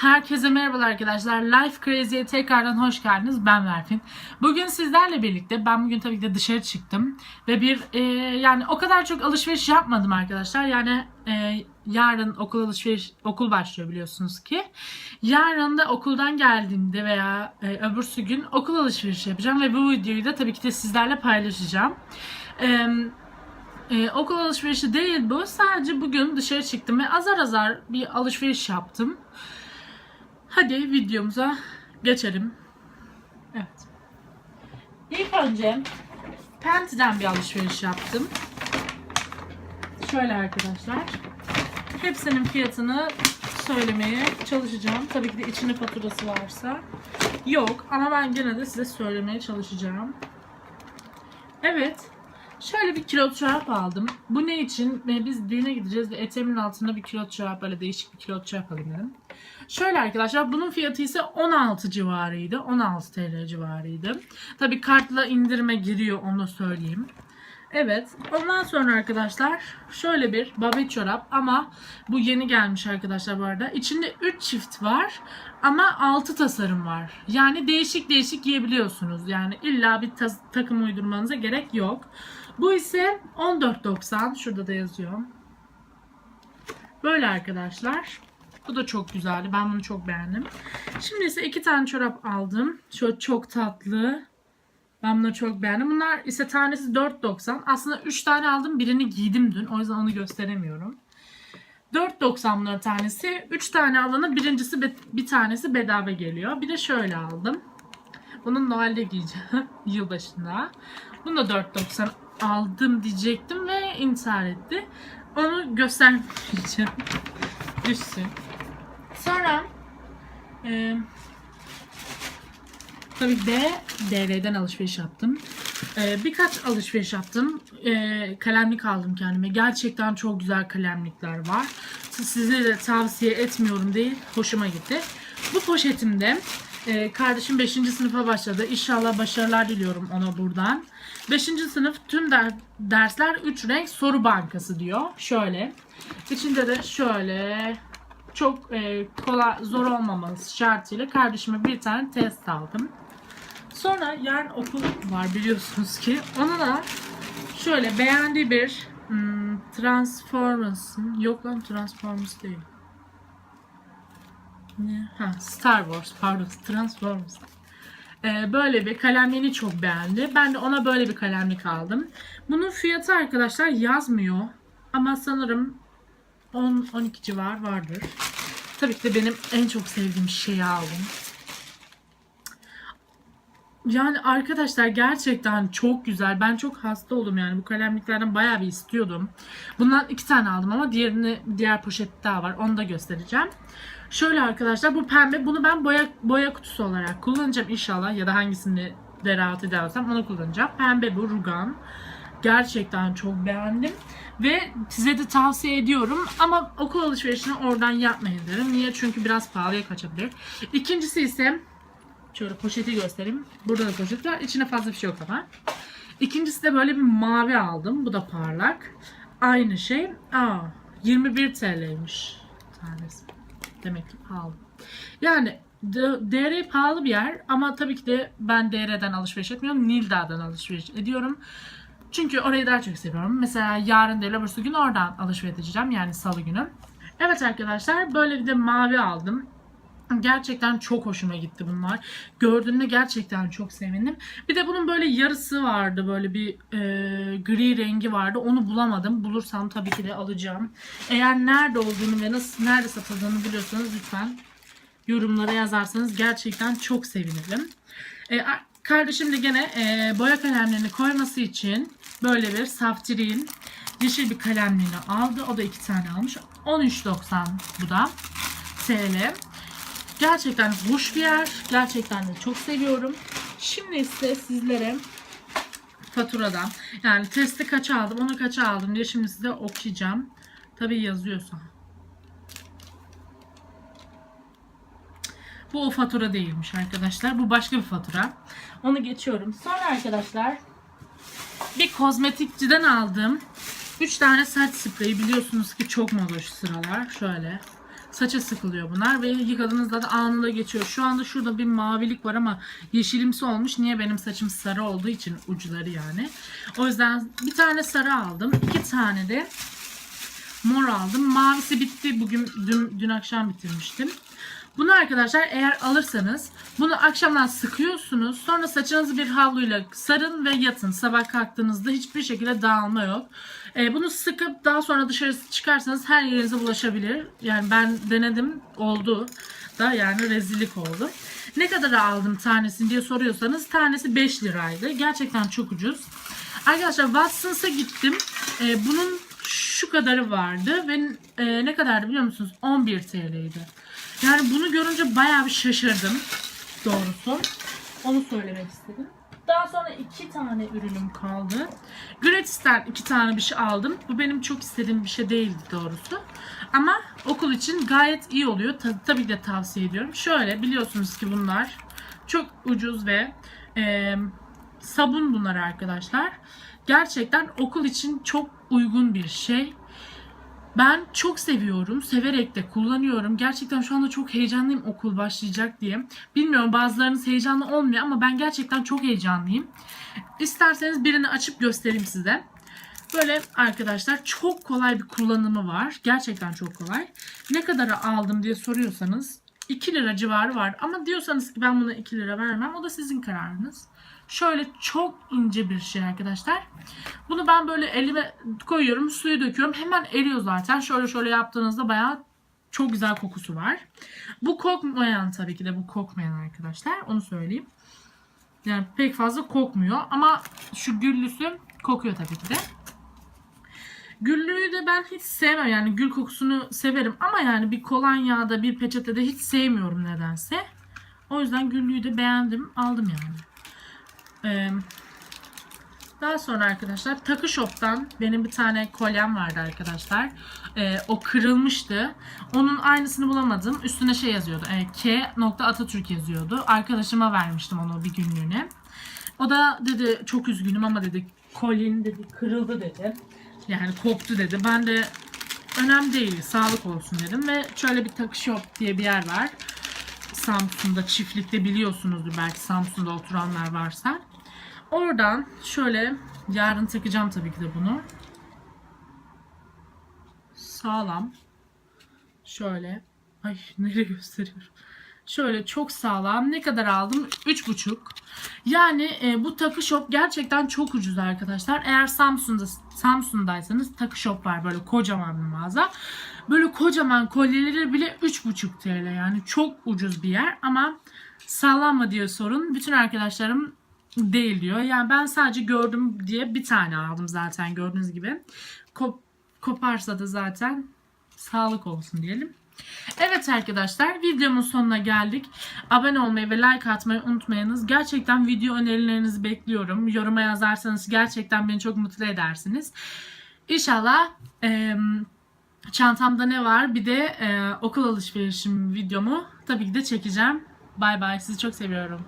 Herkese merhabalar arkadaşlar. Life Crazy'ye tekrardan hoş geldiniz. Ben Berfin. Bugün sizlerle birlikte ben bugün tabii ki de dışarı çıktım ve bir e, yani o kadar çok alışveriş yapmadım arkadaşlar. Yani e, yarın okul alışveriş okul başlıyor biliyorsunuz ki. Yarın da okuldan geldiğimde veya e, öbürsü gün okul alışverişi yapacağım ve bu videoyu da tabii ki de sizlerle paylaşacağım. Eee ee, okul alışverişi değil bu. Sadece bugün dışarı çıktım ve azar azar bir alışveriş yaptım. Hadi videomuza geçelim. Evet. İlk önce Penti'den bir alışveriş yaptım. Şöyle arkadaşlar. Hepsinin fiyatını söylemeye çalışacağım. Tabii ki de içinde faturası varsa. Yok ama ben gene de size söylemeye çalışacağım. Evet. Şöyle bir kilot çorap aldım. Bu ne için? Biz düğüne gideceğiz ve eteğimin altında bir kilot çorap böyle değişik bir kilot çorap alayım. Şöyle arkadaşlar bunun fiyatı ise 16 civarıydı. 16 TL civarıydı. Tabi kartla indirime giriyor onu söyleyeyim. Evet. Ondan sonra arkadaşlar şöyle bir babet çorap ama bu yeni gelmiş arkadaşlar bu arada. İçinde 3 çift var ama 6 tasarım var. Yani değişik değişik giyebiliyorsunuz. Yani illa bir takım uydurmanıza gerek yok. Bu ise 14.90. Şurada da yazıyor. Böyle arkadaşlar. Bu da çok güzeldi. Ben bunu çok beğendim. Şimdi ise iki tane çorap aldım. Şöyle çok tatlı. Ben bunları çok beğendim. Bunlar ise tanesi 4.90. Aslında 3 tane aldım. Birini giydim dün. O yüzden onu gösteremiyorum. 4.90 bunlar tanesi. 3 tane alana birincisi bir tanesi bedava geliyor. Bir de şöyle aldım. Bunu Noel'de giyeceğim. Yılbaşında. Bunu da 4.90 aldım diyecektim ve intihar etti. Onu göstermeyeceğim. Düşsün. Sonra e, tabii de DR'den alışveriş yaptım. E, birkaç alışveriş yaptım. E, kalemlik aldım kendime. Gerçekten çok güzel kalemlikler var. Size de tavsiye etmiyorum değil. Hoşuma gitti. Bu poşetimde e, kardeşim 5. sınıfa başladı. İnşallah başarılar diliyorum ona buradan. 5. sınıf tüm der- dersler 3 renk soru bankası diyor. Şöyle. İçinde de şöyle çok e, kolay zor olmaması şartıyla kardeşime bir tane test aldım. Sonra yarın okul var biliyorsunuz ki. Ona da şöyle beğendiği bir hmm, Transformers'ın yok lan Transformers değil. Ne? Ha, Star Wars pardon Transformers. Ee, böyle bir kalemliğini çok beğendi. Ben de ona böyle bir kalemlik aldım. Bunun fiyatı arkadaşlar yazmıyor. Ama sanırım 10-12 civar vardır. Tabii ki de benim en çok sevdiğim şeyi aldım. Yani arkadaşlar gerçekten çok güzel. Ben çok hasta oldum yani bu kalemliklerden bayağı bir istiyordum. Bundan iki tane aldım ama diğerini diğer poşet daha var. Onu da göstereceğim. Şöyle arkadaşlar bu pembe. Bunu ben boya boya kutusu olarak kullanacağım inşallah ya da hangisini de rahat edersem onu kullanacağım. Pembe bu rugan. Gerçekten çok beğendim. Ve size de tavsiye ediyorum. Ama okul alışverişini oradan yapmayın derim. Niye? Çünkü biraz pahalıya kaçabilir. İkincisi ise Şöyle poşeti göstereyim. Burada da poşet var. İçine fazla bir şey yok ama. İkincisi de böyle bir mavi aldım. Bu da parlak. Aynı şey. Aa, 21 TL'ymiş tanesi. Demek ki pahalı. Yani DR pahalı bir yer ama tabii ki de ben DR'den alışveriş etmiyorum. Nilda'dan alışveriş ediyorum. Çünkü orayı daha çok seviyorum. Mesela yarın değil öbürsü gün oradan alışveriş edeceğim. Yani salı günü. Evet arkadaşlar böyle bir de mavi aldım. Gerçekten çok hoşuma gitti bunlar. Gördüğümde gerçekten çok sevindim. Bir de bunun böyle yarısı vardı. Böyle bir e, gri rengi vardı. Onu bulamadım. Bulursam tabii ki de alacağım. Eğer nerede olduğunu ve nasıl nerede satıldığını biliyorsanız lütfen yorumlara yazarsanız gerçekten çok sevinirim. E, kardeşim de gene e, boya kalemlerini koyması için böyle bir saftirin yeşil bir kalemliğini aldı. O da iki tane almış. 13.90 bu da TL. Gerçekten hoş bir yer. Gerçekten de çok seviyorum. Şimdi ise sizlere faturadan yani testi kaça aldım onu kaça aldım diye şimdi size okuyacağım. Tabi yazıyorsa. Bu o fatura değilmiş arkadaşlar. Bu başka bir fatura. Onu geçiyorum. Sonra arkadaşlar bir kozmetikçiden aldım. 3 tane saç spreyi biliyorsunuz ki çok moda şu sıralar. Şöyle saça sıkılıyor bunlar ve yıkadığınızda da anında geçiyor. Şu anda şurada bir mavilik var ama yeşilimsi olmuş. Niye benim saçım sarı olduğu için uçları yani. O yüzden bir tane sarı aldım. iki tane de mor aldım. Mavisi bitti. Bugün dün, dün akşam bitirmiştim. Bunu arkadaşlar eğer alırsanız bunu akşamdan sıkıyorsunuz. Sonra saçınızı bir havluyla sarın ve yatın. Sabah kalktığınızda hiçbir şekilde dağılma yok. Ee, bunu sıkıp daha sonra dışarı çıkarsanız her yerinize bulaşabilir. Yani ben denedim oldu da yani rezillik oldu. Ne kadar aldım tanesini diye soruyorsanız tanesi 5 liraydı. Gerçekten çok ucuz. Arkadaşlar Watson's'a gittim. Ee, bunun şu kadarı vardı ve e, ne kadardı biliyor musunuz? 11 TL'ydi. Yani bunu görünce bayağı bir şaşırdım doğrusu. Onu söylemek istedim. Daha sonra iki tane ürünüm kaldı. Gratis'ten iki tane bir şey aldım. Bu benim çok istediğim bir şey değildi doğrusu. Ama okul için gayet iyi oluyor. Ta- tabii de tavsiye ediyorum. Şöyle biliyorsunuz ki bunlar çok ucuz ve e, sabun bunlar arkadaşlar. Gerçekten okul için çok uygun bir şey. Ben çok seviyorum. Severek de kullanıyorum. Gerçekten şu anda çok heyecanlıyım okul başlayacak diye. Bilmiyorum bazılarınız heyecanlı olmuyor ama ben gerçekten çok heyecanlıyım. İsterseniz birini açıp göstereyim size. Böyle arkadaşlar çok kolay bir kullanımı var. Gerçekten çok kolay. Ne kadara aldım diye soruyorsanız 2 lira civarı var. Ama diyorsanız ki ben buna 2 lira vermem o da sizin kararınız. Şöyle çok ince bir şey arkadaşlar. Bunu ben böyle elime koyuyorum, suyu döküyorum. Hemen eriyor zaten. Şöyle şöyle yaptığınızda bayağı çok güzel kokusu var. Bu kokmayan tabii ki de bu kokmayan arkadaşlar. Onu söyleyeyim. Yani pek fazla kokmuyor ama şu güllüsü kokuyor tabii ki de. Güllüyü de ben hiç sevmem. Yani gül kokusunu severim ama yani bir kolonyada bir peçetede hiç sevmiyorum nedense. O yüzden güllüyü de beğendim. Aldım yani. Ee, daha sonra arkadaşlar Takı Shop'tan benim bir tane kolyem vardı arkadaşlar. Ee, o kırılmıştı. Onun aynısını bulamadım. Üstüne şey yazıyordu. E, K. Atatürk yazıyordu. Arkadaşıma vermiştim onu bir günlüğüne. O da dedi çok üzgünüm ama dedi kolyen dedi kırıldı dedi. Yani koptu dedi. Ben de önemli değil sağlık olsun dedim ve şöyle bir Takı Shop diye bir yer var. Samsun'da çiftlikte biliyorsunuzdur belki Samsun'da oturanlar varsa. Oradan şöyle yarın takacağım tabii ki de bunu. Sağlam. Şöyle. Ay nereye gösteriyorum. Şöyle çok sağlam. Ne kadar aldım? 3,5. Yani e, bu takı shop gerçekten çok ucuz arkadaşlar. Eğer Samsun'da Samsun'daysanız takı shop var böyle kocaman bir mağaza. Böyle kocaman kolyeleri bile 3,5 TL yani çok ucuz bir yer ama sağlam mı diye sorun. Bütün arkadaşlarım değil diyor. Yani ben sadece gördüm diye bir tane aldım zaten gördüğünüz gibi. Kop koparsa da zaten sağlık olsun diyelim. Evet arkadaşlar videomun sonuna geldik. Abone olmayı ve like atmayı unutmayınız. Gerçekten video önerilerinizi bekliyorum. Yoruma yazarsanız gerçekten beni çok mutlu edersiniz. İnşallah eee, çantamda ne var bir de eee, okul alışverişim videomu tabii ki de çekeceğim. Bay bay sizi çok seviyorum.